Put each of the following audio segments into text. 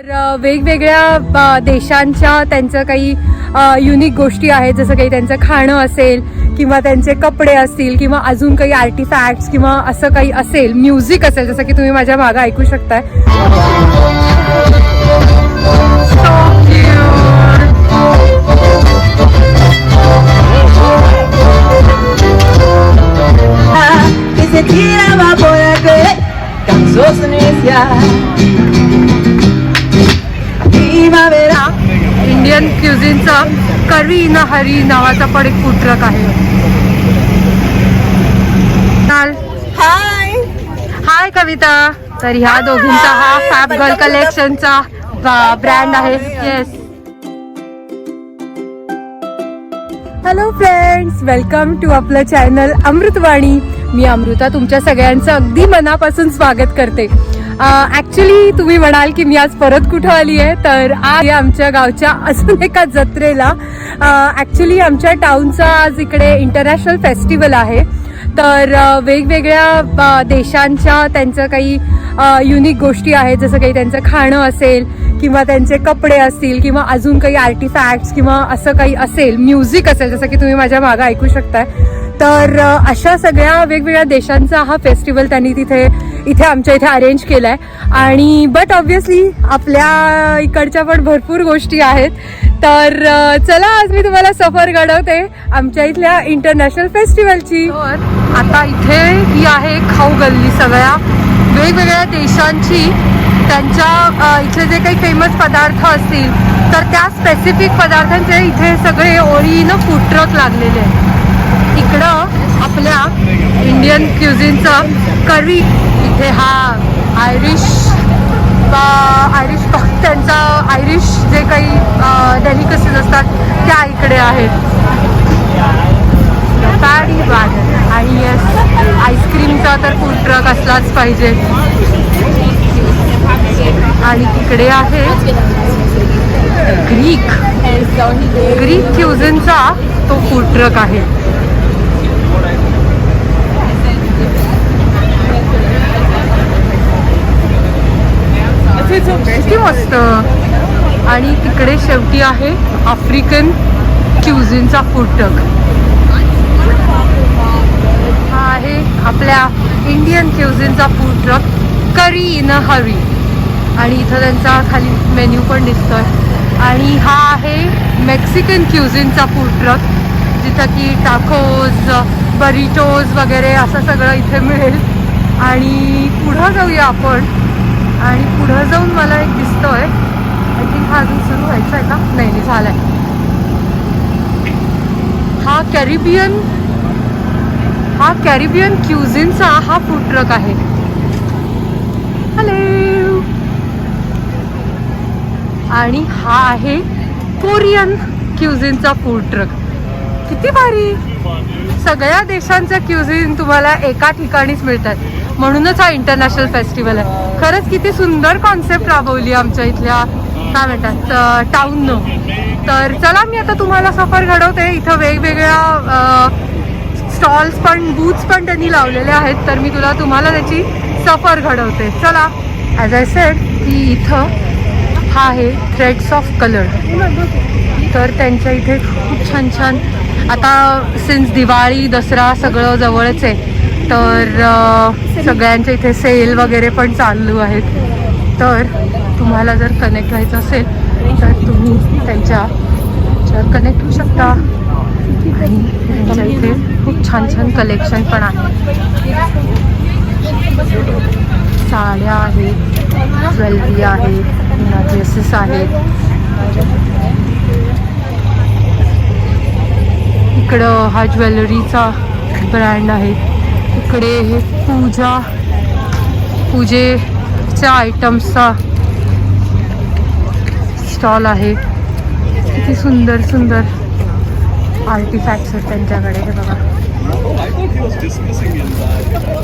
तर वेगवेगळ्या देशांच्या त्यांचं काही युनिक गोष्टी आहेत जसं काही त्यांचं खाणं असेल किंवा त्यांचे कपडे असतील किंवा अजून काही आर्टिफॅक्ट्स किंवा असं काही असेल म्युझिक असेल जसं की तुम्ही माझ्या मागं ऐकू शकताय. करी न हरी नावाचा पण एक फूड ट्रक आहे. Hi hi. कविता. तर ह्या दोघींचा हा फॅब गर्ल कलेक्शनचा ब्रँड आहे. Yes hello friends welcome to आपलं चॅनल अमृतवाणी. मी अमृता तुमच्या सगळ्यांचं अगदी मनापासून स्वागत करते. ॲक्च्युली तुम्ही म्हणाल की मी आज परत कुठं आली आहे तर आज या आमच्या गावच्या अजून एका जत्रेला ॲक्च्युली आमच्या टाउनचा आज इकडे इंटरनॅशनल फेस्टिवल आहे. तर वेगवेगळ्या देशांच्या त्यांचं काही युनिक गोष्टी आहेत जसं काही त्यांचं खाणं असेल किंवा त्यांचे कपडे असतील किंवा अजून काही आर्टिफॅक्ट्स किंवा असं काही असेल म्युझिक असेल जसं की तुम्ही माझ्या मागं ऐकू शकताय. तर अशा सगळ्या वेगवेगळ्या देशांचा हा फेस्टिवल त्यांनी तिथे इथे आमच्या इथे अरेंज केला आहे आणि बट ऑब्व्हियसली आपल्या इकडच्या पण भरपूर गोष्टी आहेत. तर चला आज मी तुम्हाला सफर घडवते आमच्या इथल्या इंटरनॅशनल फेस्टिवलची आता इथे ही आहे खाऊ गल्ली सगळ्या. वेगवेगळ्या देशांची त्यांच्या इथले जे काही फेमस पदार्थ असतील तर त्या स्पेसिफिक पदार्थांचे इथे सगळे ओळीनं फूड ट्रक लागलेले आहेत. इकडं आपल्या इंडियन क्युझिनचं करी इथे हा आयरिश आयरिश त्यांचा आयरिश जे काही डेलिकसीज असतात त्या इकडे आहेत. पॅडी वागन आणि येस आईस्क्रीमचा तर फूड ट्रक असलाच पाहिजे. आणि तिकडे आहे ग्रीक ग्रीक क्युझिनचा तो फूड ट्रक आहे. किती मस्त. आणि तिकडे शेवटी आहे आफ्रिकन क्युझिनचा फूड ट्रक हा आहे आपल्या Indian क्युझिनचा food truck curry in hurry आणि इथं त्यांचा खाली मेन्यू पण दिसतोय. आणि हा आहे मेक्सिकन क्युझिनचा फूड ट्रक जिथं की टाकोज बरिटोज वगैरे असं सगळं इथे मिळेल. आणि पुढं जाऊया आपण. आणि पुढं जाऊन मला एक दिसतोय. आय थिंक हा अजून सुरू व्हायचा आहे का? नाही नाही झालाय. हा कॅरिबियन हा कॅरिबियन क्युझिनचा हा फूड ट्रक आहे. हॅलो आणि हा आहे कोरियन क्युझिनचा फूड ट्रक किती भारी. सगळ्या देशांचं क्युझिन तुम्हाला एका ठिकाणीच मिळतात. म्हणूनच हा इंटरनॅशनल फेस्टिवल आहे. खरंच किती सुंदर कॉन्सेप्ट राबवली आमच्या इथल्या काय म्हणतात टाऊननं तर चला मी आता तुम्हाला सफर घडवते. इथं वेगवेगळ्या स्टॉल्स पण बूथ्स पण त्यांनी लावलेले आहेत. तर मी तुला तुम्हाला त्याची सफर घडवते. चला ॲज आय सेड की इथं हा आहे थ्रेड्स ऑफ कलर तर त्यांच्या इथे खूप छान छान आता सिन्स दिवाळी दसरा सगळं जवळच आहे तर सगळ्यांच्या इथे सेल वगैरे पण चालू आहेत. तर तुम्हाला जर कनेक्ट व्हायचं असेल तर तुम्ही त्यांच्या जर कनेक्ट होऊ शकता. आणि त्यांच्या इथे खूप छान छान कलेक्शन पण आहे साड्या आहेत ज्वेलरी आहेत ड्रेसेस आहेत. इकडं हा ज्वेलरीचा ब्रँड आहे. इकडे हे पूजा पूजेच्या आयटम्सचा स्टॉल आहे. किती सुंदर सुंदर आर्टिफॅक्ट्स आहेत त्यांच्याकडे हे बघा.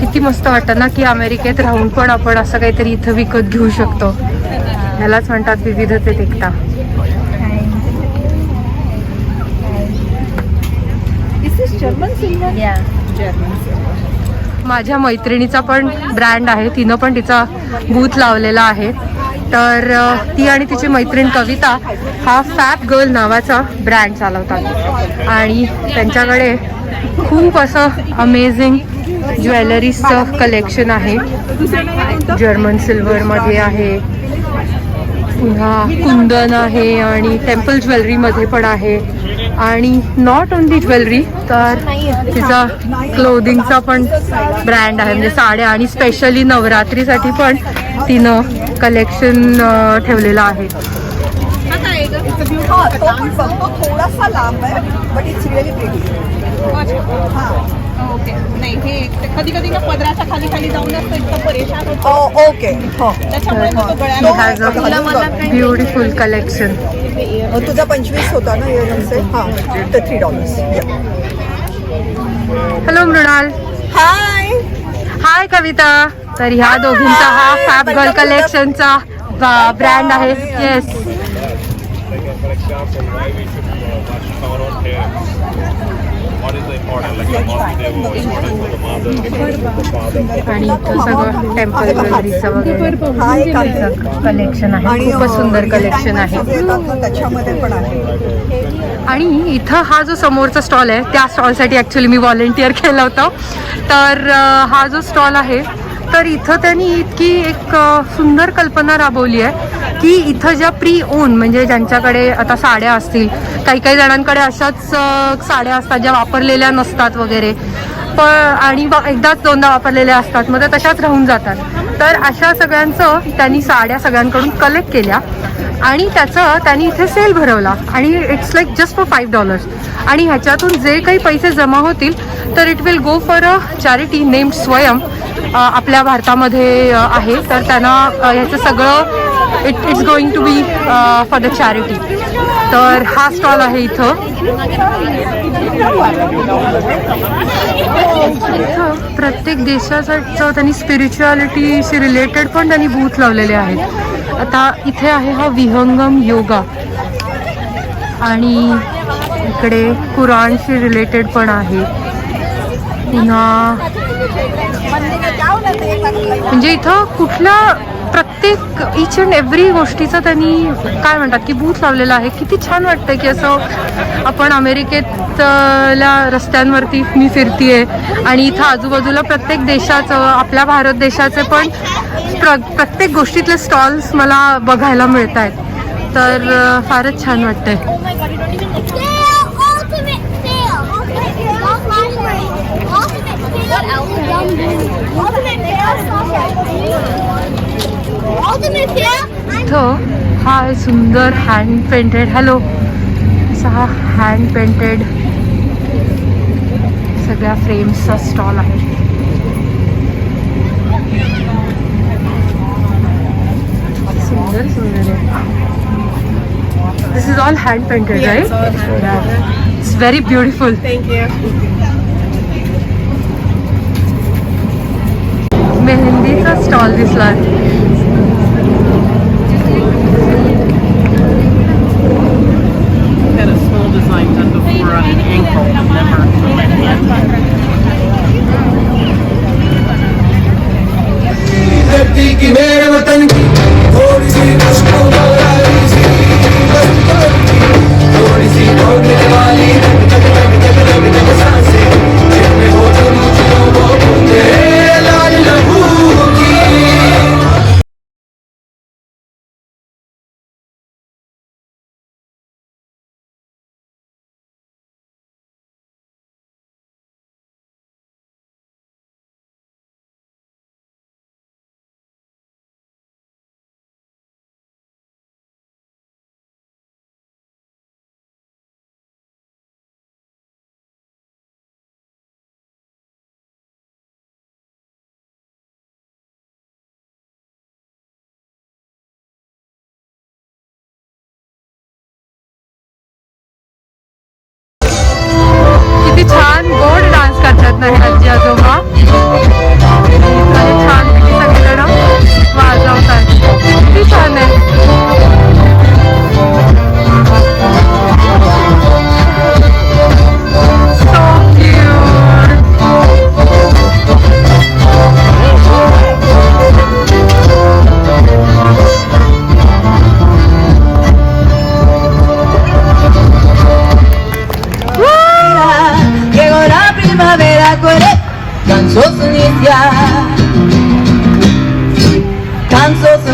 किती मस्त वाटतं ना की अमेरिकेत राहून पण आपण असं काहीतरी इथं विकत घेऊ शकतो. ह्यालाच म्हणतात विविधतेत एकता. German silver. माझ्या मैत्रिणीचा पण ब्रँड आहे. तिनं पण तिचा बूथ लावलेला आहे. तर ती आणि तिची मैत्रीण कविता हा फॅब गर्ल नावाचा ब्रँड चालवतात. आणि त्यांच्याकडे खूप असं अमेझिंग ज्वेलरीजचं कलेक्शन आहे. जर्मन सिल्वरमध्ये आहे. पुन्हा कुंदन आहे आणि टेम्पल ज्वेलरीमध्ये पण आहे. आणि नॉट ओनली ज्वेलरी तर तिचा क्लोदिंगचा पण ब्रँड आहे. म्हणजे साड्या आणि स्पेशली नवरात्रीसाठी पण तिनं कलेक्शन ठेवलेलं आहे. हा थोडासा लांब आहे but it's really pretty okay नाही हे कधी कधी ना पदराच्या खाली खाली जाऊनच तो इतका परेशान होतो. Oh okay. हो. त्याच्यामुळे मग तो ब्युटिफुल कलेक्शन अ, तुझा पंचवीस होता ना इयरिंगचे हां तर three dollars hello Mrinal. Hi hi Kavita. तर ह्या दोघींचा हा फॅब गर्ल कलेक्शनचा ब्रँड आहे. Yes like a, for example, why we should uh, wash our own hair. What is the important? Like the Vasudeva, important for the mother, important for the father. आणि इथं सगळं temple ज्वेलरीचं वगैरे हा एक आहे collection आहे. खूपच सुंदर कलेक्शन आहे. त्याच्यामध्ये पण आहे. आणि इथं हा जो समोरचा स्टॉल आहे त्या स्टॉलसाठी ॲक्च्युली मी व्हॉलेंटिअर केलं होतं. तर हा जो स्टॉल आहे तर इथं त्यांनी इतकी एक सुंदर कल्पना राबवली आहे की इथं ज्या प्री ओन म्हणजे ज्यांच्याकडे आता साड्या असतील काही काही जणांकडे अशाच साड्या असतात ज्या वापरलेल्या नसतात वगैरे. पण आणि एकदाच दोनदा वापरलेल्या असतात मग त्या तशाच राहून जातात. तर अशा सगळ्यांचं त्यांनी साड्या सगळ्यांकडून कलेक्ट केल्या आणि त्याचं त्यांनी इथे सेल भरवला. आणि it's like just for five dollars आणि ह्याच्यातून जे काही पैसे जमा होतील तर it will go for a charity named Swayam आपल्या भारतामध्ये आहे. तर त्यांना ह्याचं सगळं it it's going to be for the charity तर हा स्टॉल आहे इथं. इथं प्रत्येक देशाचं त्यांनी स्पिरिच्युअलिटीशी रिलेटेड पण त्यांनी बूथ लावलेले आहेत. आता इथे आहे हा विहंगम योगा. आणि इकडे कुराणशी रिलेटेड पण आहे. पुन्हा म्हणजे इथं कुठल्या प्रत्येक इच अँड एव्हरी गोष्टीचं त्यांनी काय म्हणतात की बूथ लावलेलं आहे. किती छान वाटतं की असं आपण अमेरिकेतल्या रस्त्यांवरती मी फिरतीये आणि इथं आजूबाजूला प्रत्येक देशाचं आपल्या भारत देशाचे पण प्र प्रत्येक गोष्टीतले स्टॉल्स मला बघायला मिळत आहेत तर फारच छान वाटतंय. Ultimate fail. Ultimate fail. Ultimate fail. इथं हा सुंदर हँड पेंटेड हॅलो असा हा हँड पेंटेड सगळ्या फ्रेम्सचा स्टॉल आहे सुंदर सुंदर आहे this is all hand painted right it's very beautiful mehndi the stall ਦਿਸਲਾ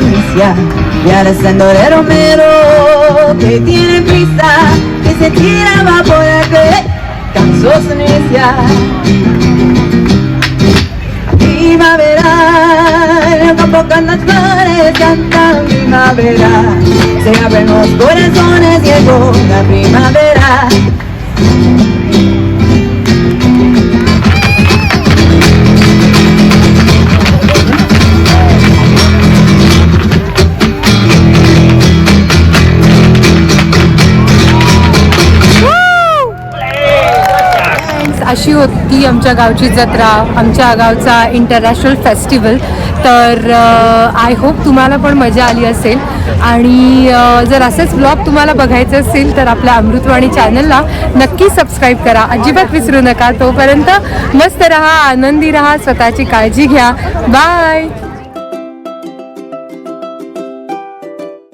iniciar, y ahora es el que tiene prisa, que se tira va por que canso su iniciar. Primavera, en el con las flores cantan primavera, se abren los corazones, llegó la primavera. होती आमच्या गावची जत्रा आमच्या गावचा international festival तर I hope तुम्हाला पण मजा आली असेल. आणि जर असेच ब्लॉग तुम्हाला बघायचे असेल तर आपल्या अमृतवाणी चॅनलला नक्की सबस्क्राईब करा. अजिबात विसरू नका. तोपर्यंत मस्त रहा आनंदी रहा स्वतःची काळजी घ्या. बाय